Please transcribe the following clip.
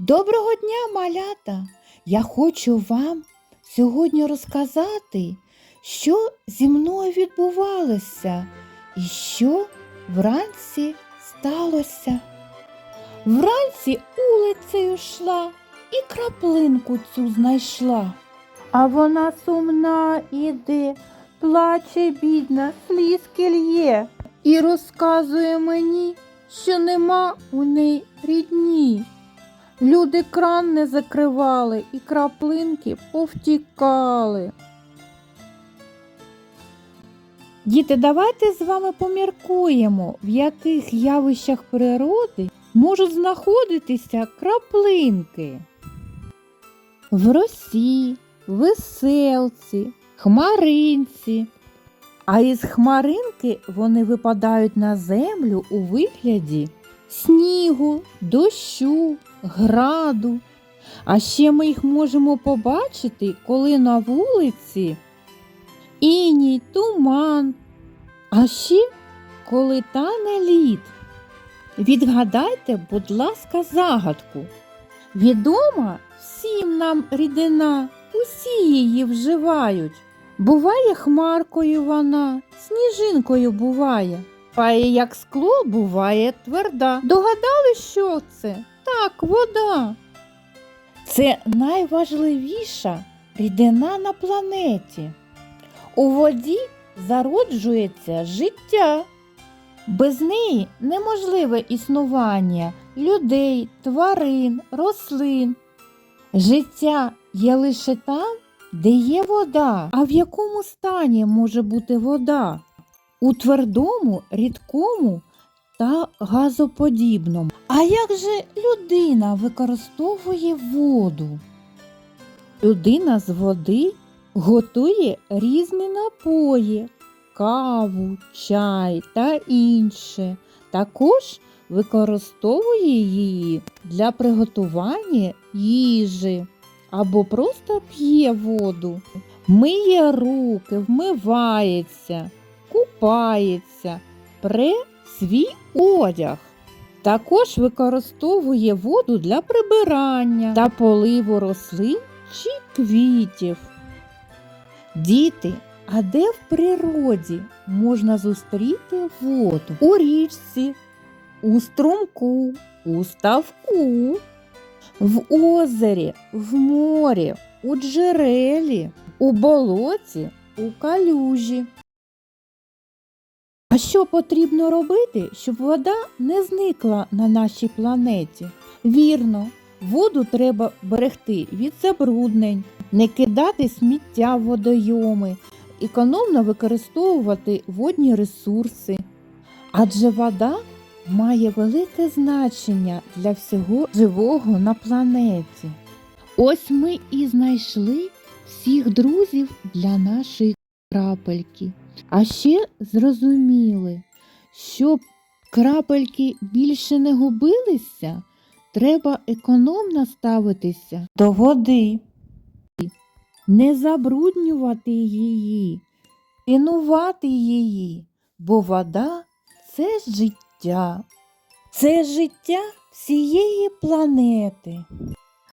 Доброго дня, малята! Я хочу вам сьогодні розказати, що зі мною відбувалося і що вранці сталося. Вранці улицею йшла і краплинку цю знайшла. А вона сумна іде, плаче бідна, слізки лє і розказує мені, що нема у неї рідні. Люди кран не закривали і краплинки повтікали. Діти, давайте з вами поміркуємо, в яких явищах природи можуть знаходитися краплинки. В росі, веселці, хмаринці. А із хмаринки вони випадають на землю у вигляді снігу, дощу, граду. А ще ми їх можемо побачити, коли на вулиці іній, туман, а ще коли тане лід. Відгадайте, будь ласка, загадку. Відома всім нам рідина, усі її вживають. Буває хмаркою вона, сніжинкою буває. Пає, як скло, буває тверда. Догадали, що це? Так, вода. Це найважливіша рідина на планеті. У воді зароджується життя. Без неї неможливе існування людей, тварин, рослин. Життя є лише там, де є вода. А в якому стані може бути вода? У твердому, рідкому та газоподібному. А як же людина використовує воду? Людина з води готує різні напої, каву, чай та інше. Також використовує її для приготування їжі або просто п'є воду, миє руки, вмивається, купається, пре свій одяг. Також використовує воду для прибирання та поливу рослин чи квітів. Діти, а де в природі можна зустріти воду? У річці, у струмку, у ставку, в озері, в морі, у джерелі, у болоті, у калюжі. Що потрібно робити, щоб вода не зникла на нашій планеті? Вірно, воду треба берегти від забруднень, не кидати сміття в водойоми, економно використовувати водні ресурси. Адже вода має велике значення для всього живого на планеті. Ось ми і знайшли всіх друзів для нашої крапельки. А ще зрозуміли, щоб крапельки більше не губилися, треба економно ставитися до води, не забруднювати її, цінувати її, бо вода це життя, це життя всієї планети.